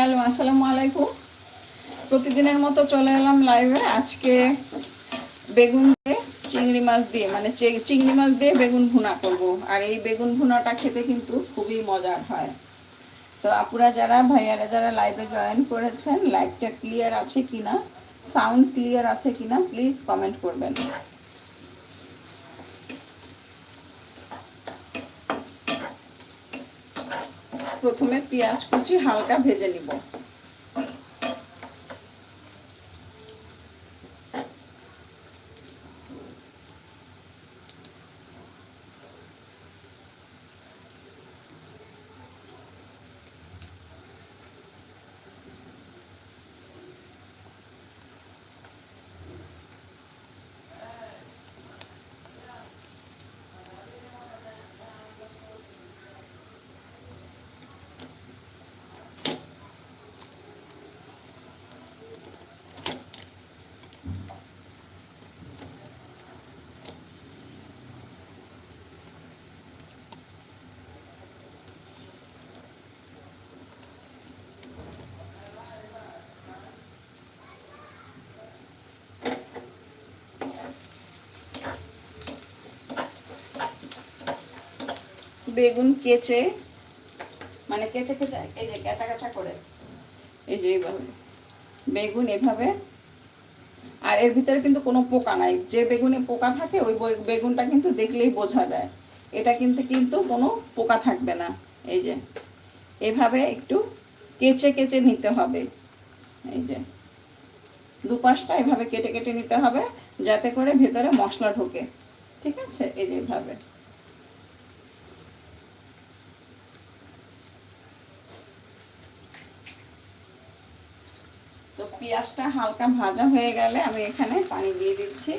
Hello, আসসালামু আলাইকুম। প্রতিদিনের মতো চলে এলাম লাইভে আজকে বেগুন দিয়ে চিংড়ি মাছ দিয়ে মানে চিংড়ি মাছ দিয়ে বেগুন ভুনা করব। আর এই বেগুন ভুনাটা খেতে কিন্তু খুবই মজার হয়। তো আপুরা যারা, ভাইয়ারা যারা লাইভে জয়েন করেছেন লাইভটা ক্লিয়ার আছে কিনা? সাউন্ড ক্লিয়ার আছে কিনা? প্লিজ কমেন্ট করবেন। প্রথমে পেঁয়াজ কুচি হালকা ভেজে নিব। বেগুন কেচে মানে কেচে কেচে, এই যে কেঁচা কেঁচা করে, এই যে এইভাবে, বেগুন এভাবে, আর এর ভিতরে কিন্তু কোনো পোকা নাই। যে বেগুনে পোকা থাকে, ওই বেগুনটা কিন্তু দেখলেই বোঝা যায়। এটা কিন্তু কিন্তু কোনো পোকা থাকবে না। এই যে, এভাবে একটু কেচে কেচে নিতে হবে। এই যে, দুপাশটা এভাবে কেটে কেটে নিতে হবে, যাতে করে ভেতরে মশলা ঢোকে। ঠিক আছে? এই যে পেঁয়াজটা হালকা ভাজা হয়ে গেলে আমি এখানে পানি দিয়ে দিচ্ছি।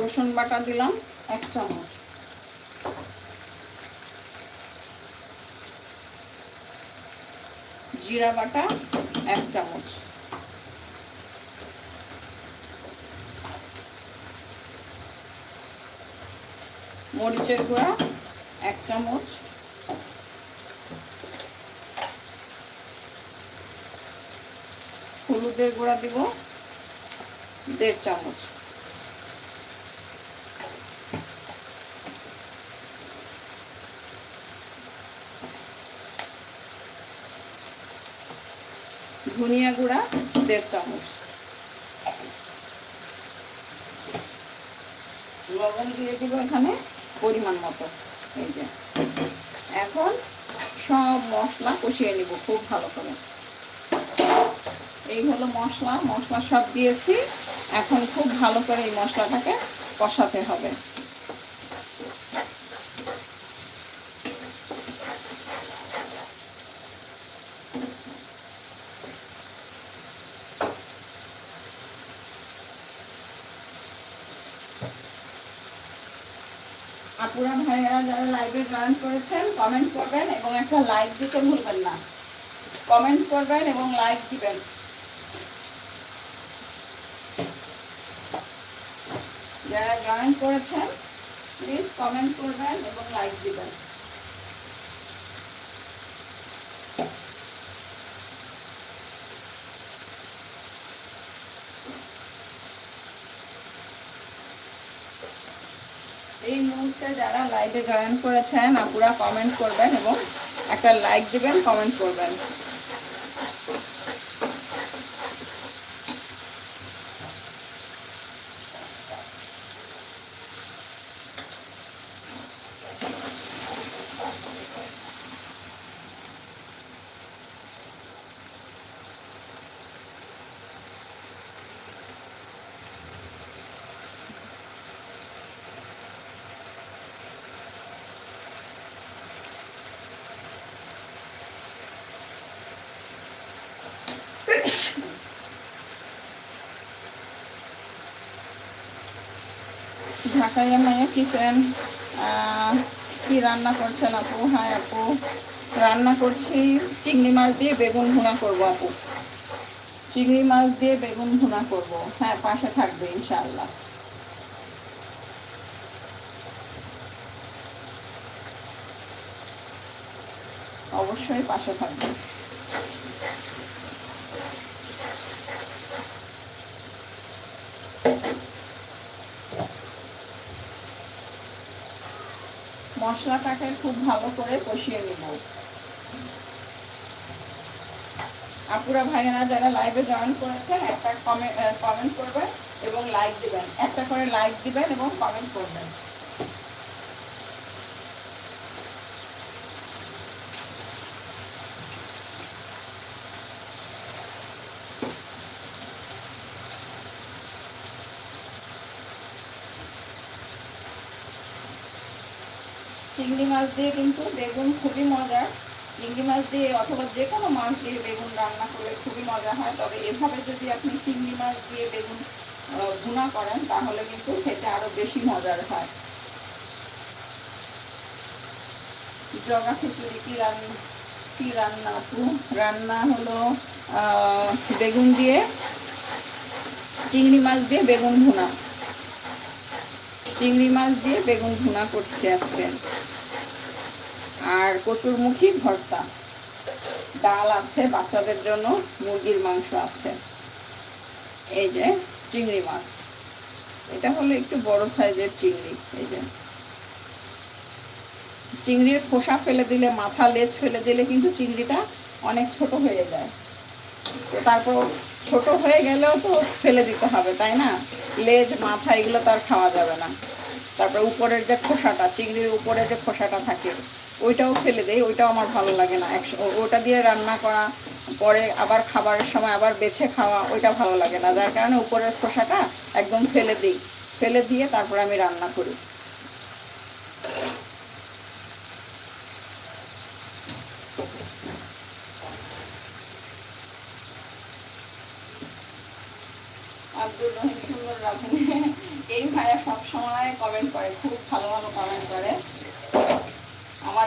রসুন বাটা দিলাম। এক চামচ। জিরা বাটা এক চামচ। মরিচের গুঁড়া এক চামচ। হলুদের গুঁড়া দিব দেড় চামচ। ধনিয়া গুঁড়া, দেড় চামচ। লবণ দিয়ে দিব এখানে পরিমাণ মতো, এই যে। এখন সব মশলা কষিয়ে নিব খুব ভালো করে। এই হলো মশলা মশলা সব দিয়েছি। এখন খুব ভালো করে এই মশলাটাকে কষাতে হবে আপুরা ভাইয়েরা যারা লাইভে জয়েন করেছেন কমেন্ট করবেন এবং একটা লাইক দিতে ভুলবেন না। কমেন্ট করবেন এবং লাইক দিবেন। যারা জয়েন করেছেন প্লিজ কমেন্ট করবেন এবং লাইক দিবেন। এই মুহূর্তে যারা লাইভে জয়েন করেছেন আপুরা কমেন্ট করবেন এবং একটা লাইক দেবেন কমেন্ট করবেন। ঢাকাইয়া মাইয়া কিচেন কি রান্না করছেন আপু? হ্যাঁ আপু, রান্না করছি চিংড়ি মাছ দিয়ে বেগুন ভুনা করব আপু। চিংড়ি মাছ দিয়ে বেগুন ভুনা করব। হ্যাঁ পাশে থাকবে, ইনশাআল্লাহ। অবশ্যই পাশে থাকবে। মশলাটাকে খুব ভালো করে কষিয়ে নিব। আপুরা, ভাইয়েরা যারা লাইভে জয়েন করেছেন, একটা কমেন্ট করবেন এবং লাইক দিবেন। একটা করে লাইক দিবেন এবং কমেন্ট করবেন চিংড়ি মাছ দিয়ে কিন্তু বেগুন খুবই মজার চিংড়ি মাছ দিয়ে অথবা যে কোনো মাছ দিয়ে বেগুন রান্না করলে খুবই মজা হয়। তবে এভাবে যদি আপনি চিংড়ি মাছ দিয়ে বেগুন ভুনা করেন, তাহলে কিন্তু খেতে আরও বেশি মজার হয়। জগা খিচুড়ি কি রান্না কি রান্না আপু? রান্না হলো বেগুন দিয়ে চিংড়ি মাছ দিয়ে বেগুন ভুনা। চিংড়ি মাছ দিয়ে বেগুন ভুনা করছি আজকে। আর কচুরমুখী ভর্তা। ডাল আছে বাচ্চাদের জন্য, মুরগির মাংস আছে। এই যে চিংড়ি মাছ। এটা হলো একটু বড় সাইজের চিংড়ি, এই যে। চিংড়ির খোসা ফেলে দিলে, মাথা লেজ ফেলে দিলে কিন্তু চিংড়িটা অনেক ছোট হয়ে যায়। তো তারপর ছোট হয়ে গেলেও তো ফেলে দিতে হবে, তাই না? লেজ, মাথা, এগুলো তো আর খাওয়া যাবে না। তারপর উপরের যে খোসাটা, চিংড়ির উপরে যে খোসাটা থাকে, ওইটাও ফেলে দেই, ওইটাও আমার ভালো লাগে না। ওটা দিয়ে রান্না করা, পরে আবার খাবারের সময় আবার বেছে খাওয়া, ওইটা ভালো লাগে না। যার কারণে উপরের খোসাটা একদম ফেলে দিই। ফেলে দিয়ে তারপরে আমি রান্না করি আব্দুর রহিম সুন্দর রাখুন এই ভাইয়া সবসময় কমেন্ট করে খুব ভালো ভালো কমেন্ট করে আমার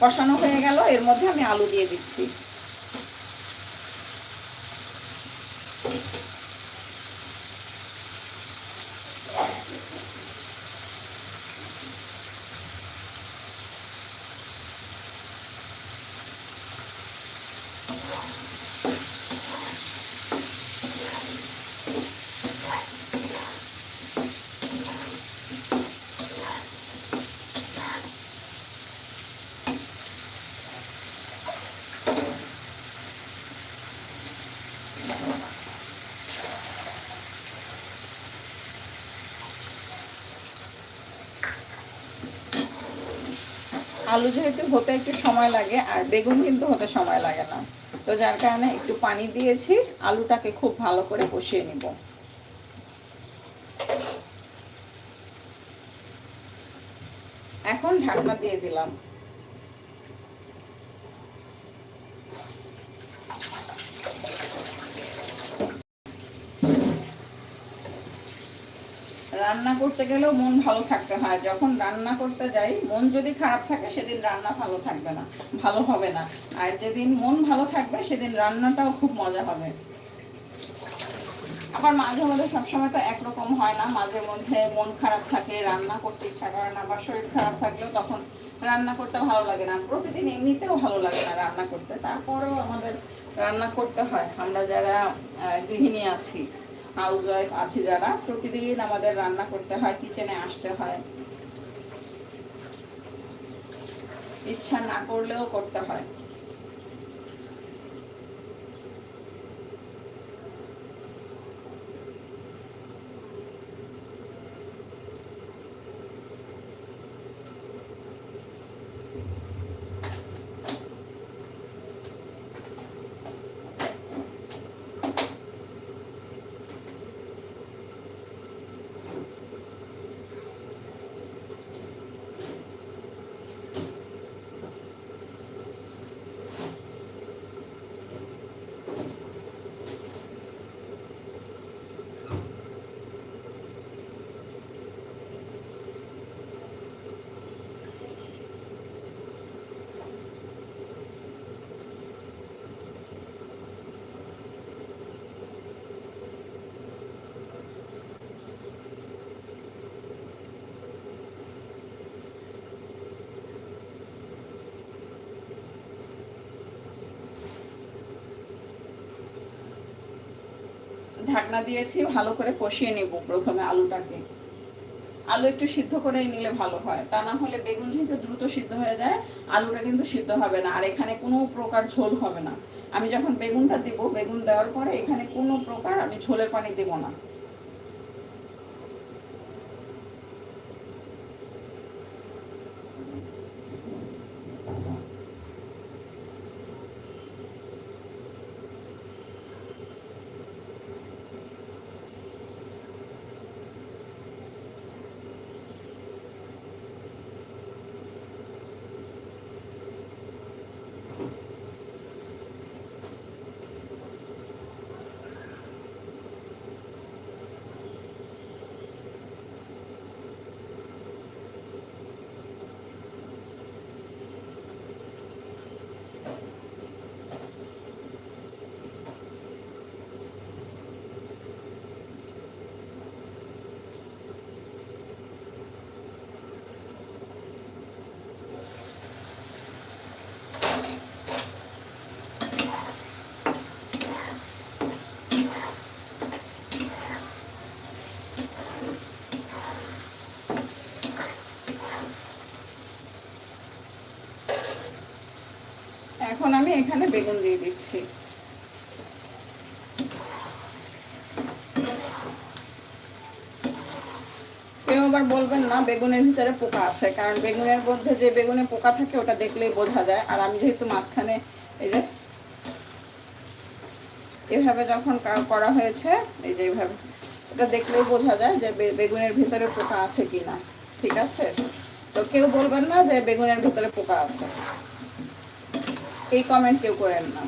কষানো হয়ে গেল এর মধ্যে আমি আলু দিয়ে দিচ্ছি। আলু যেহেতু হতে একটু সময় লাগে আর বেগুন কিন্তু হতে সময় লাগে না। তো যার কারণে একটু পানি দিয়েছি, আলুটাকে খুব ভালো করে কষিয়ে নিব। এখন ঢাকনা দিয়ে দিলাম। রান্না করতে গেলেও মন ভালো থাকতে হয়। যখন রান্না করতে যাই, মন যদি খারাপ থাকে, সেদিন রান্না ভালো থাকবে না, ভালো হবে না। আর যেদিন মন ভালো থাকবে, সেদিন রান্নাটাও খুব মজা হবে। আবার মাঝে মধ্যে সবসময় তো একরকম হয় না। মাঝে মধ্যে মন খারাপ থাকে, রান্না করতে ইচ্ছা করে না বা শরীর খারাপ থাকলেও তখন রান্না করতে ভালো লাগে না। প্রতিদিন এমনিতেও ভালো লাগে না রান্না করতে। তারপরেও আমাদের রান্না করতে হয়। আমরা যারা গৃহিণী আছি হাউস ওয়াইফ আছে যারা, প্রতিদিন আমাদের রান্না করতে হয় কিচেনে আসতে হয়। ইচ্ছা না করলেও করতে হয়। ঢাকনা দিয়েছি, ভালো করে কষিয়ে নেব প্রথমে আলুটাকে। আলু একটু সিদ্ধ করে নিলে ভালো হয়। তা না হলে বেগুন যেহেতু দ্রুত সিদ্ধ হয়ে যায়, আলুটা কিন্তু সিদ্ধ হবে না। আর এখানে কোনো প্রকার ঝোল হবে না। আমি যখন বেগুনটা দিব, বেগুন দেওয়ার পরে এখানে কোনো প্রকার আমি ঝোলের পানি দেবো না। এখন বেগুন দিয়ে দিচ্ছি। কেউ আবার বলবেন না, বেগুনের ভিতরে পোকা আছে, কারণ বেগুনের মধ্যে যে বেগুনে পোকা থাকে, ওটা দেখলেই বোঝা যায়। আর আমি যেহেতু মাঝখানে এই যে এভাবে যখন করা হয়েছে, এই যে এইভাবে এটা দেখলেই বোঝা যায় যে বেগুনের ভিতরে পোকা আছে কিনা। ঠিক আছে? তো কেউ বলবেন না যে বেগুনের ভিতরে পোকা আছে। এই কমেন্ট কেউ করেন না।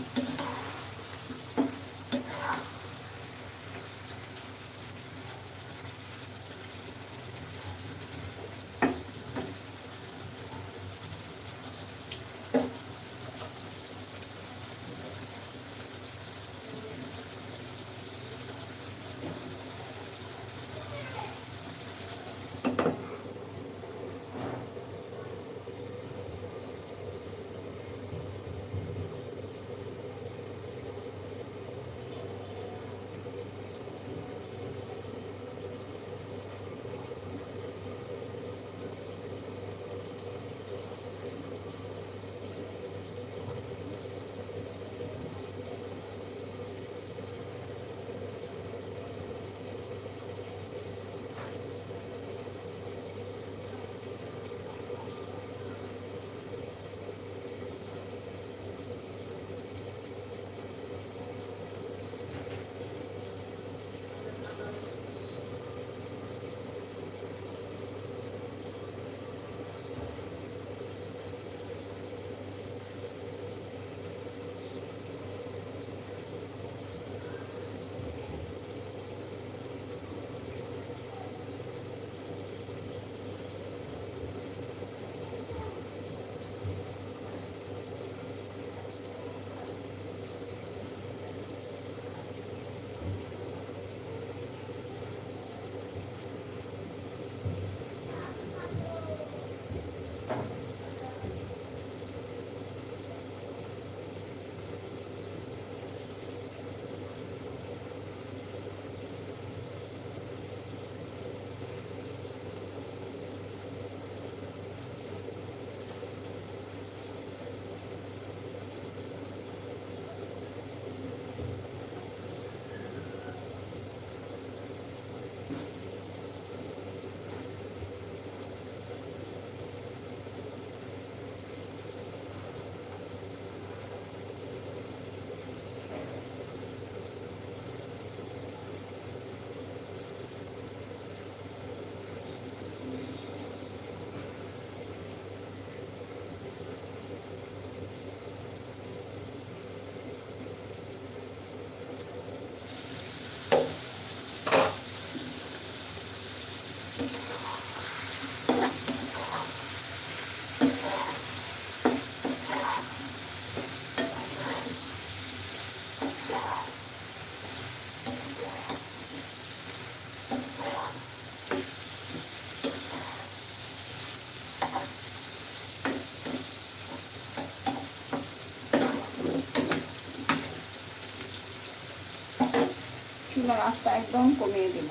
একদম কমিয়ে দেব।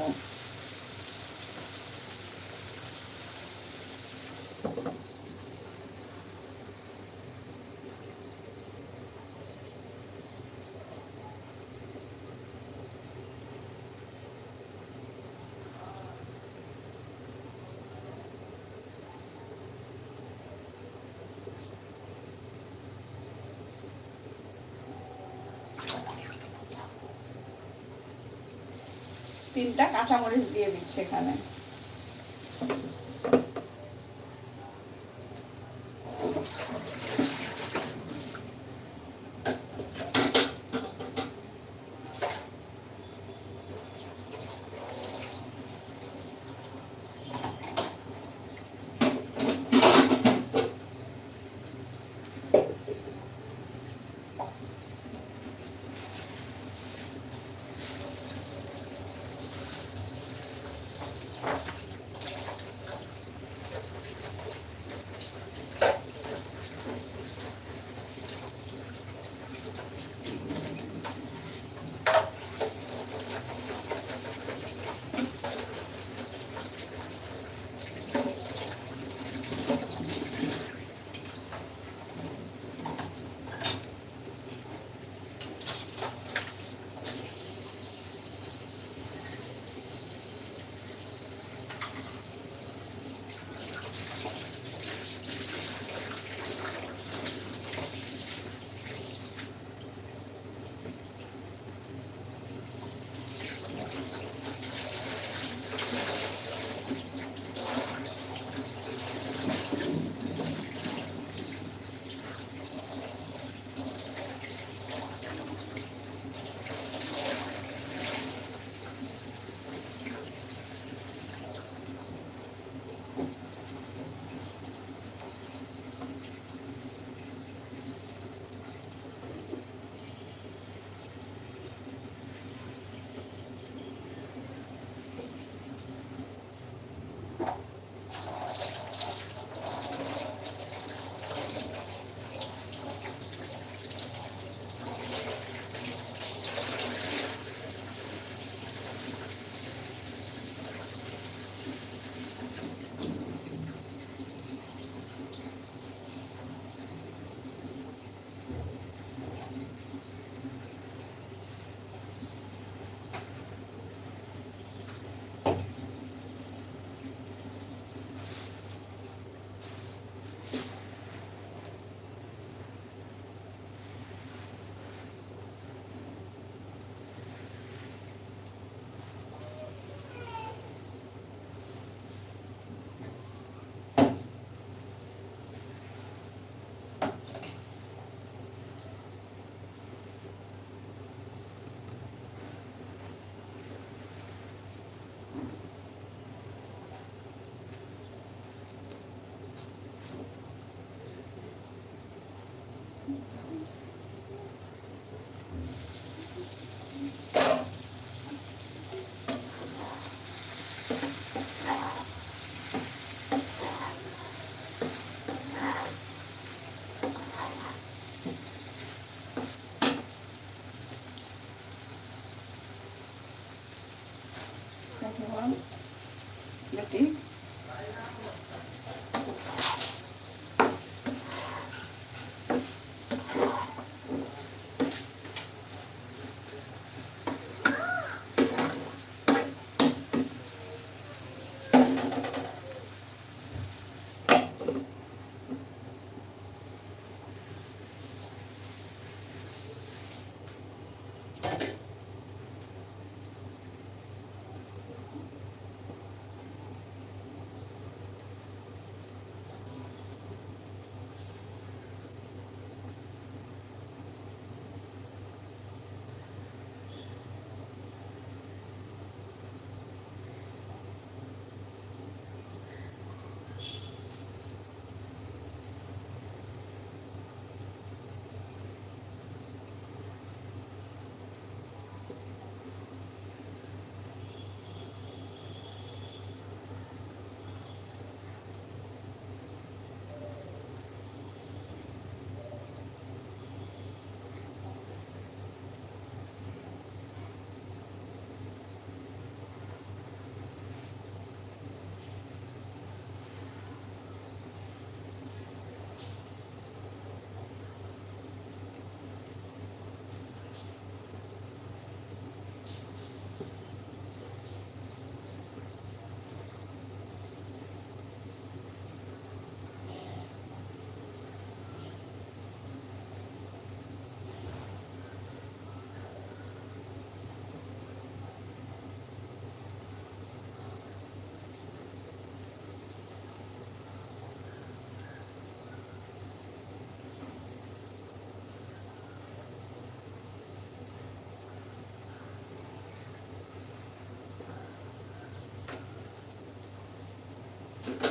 তিনটা কাঁচামরিচ দিয়ে দিচ্ছে এখানে।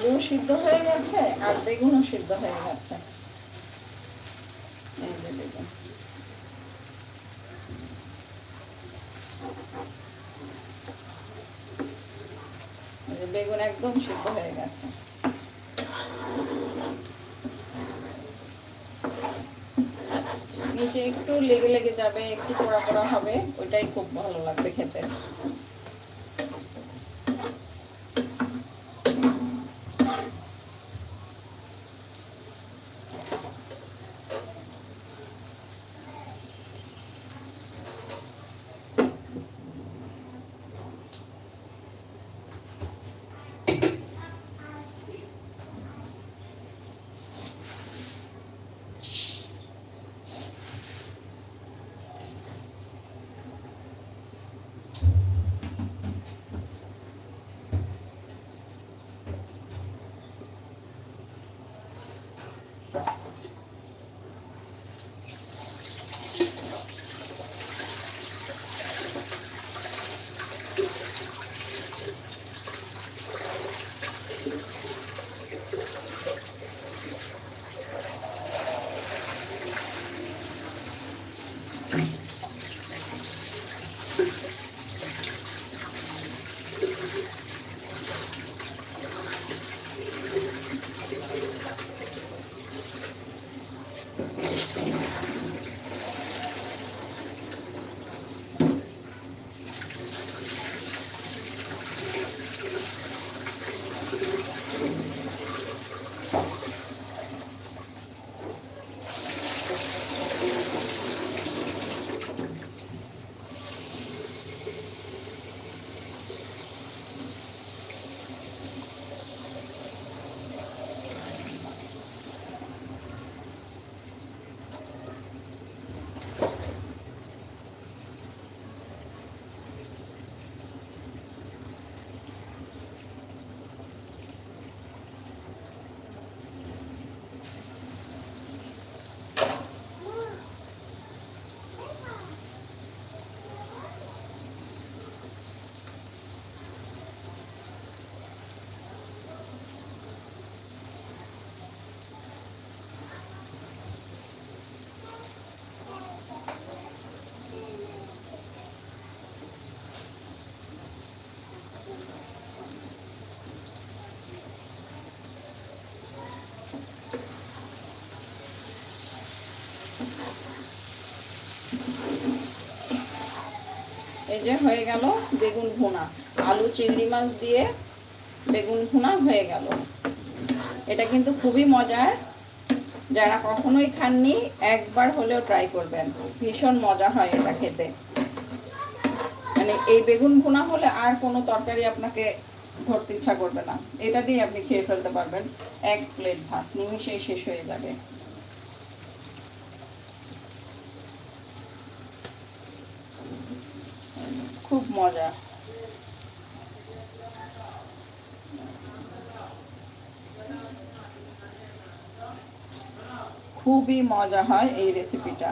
আলু সিদ্ধ হয়ে গেছে আর বেগুনও সিদ্ধ হয়ে গেছে। বেগুন। বেগুন একদম সিদ্ধ হয়ে গেছে। নিচে একটু লেগে লেগে যাবে, একটু পোড়া পোড়া হবে, ওইটাই খুব ভালো লাগবে এই যে হয়ে গেল বেগুন ভুনা। আলু চিংড়ি মাছ দিয়ে বেগুন ভুনা হয়ে গেল। এটা কিন্তু খুবই মজার। যারা কখনোই খাননি, একবার হলেও ট্রাই করবেন। ভীষণ মজা হয় এটা খেতে। মানে এই বেগুন ভুনা হলে আর কোনো তরকারি আপনাকে ধরতে ইচ্ছা করবে না। এটা দিয়ে আপনি খেয়ে ফেলতে পারবেন। এক প্লেট ভাত নিমিশেই শেষ হয়ে যাবে। খুব মজা। খুবই মজা হয় এই রেসিপিটা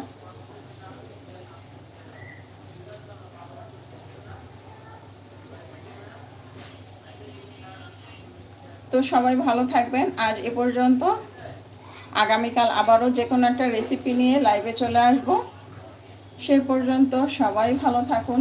তো সবাই ভালো থাকবেন। আজ এ পর্যন্ত। আগামীকাল আবারও যে কোনো একটা রেসিপি নিয়ে লাইভে চলে আসব। সে পর্যন্ত সবাই ভালো থাকুন।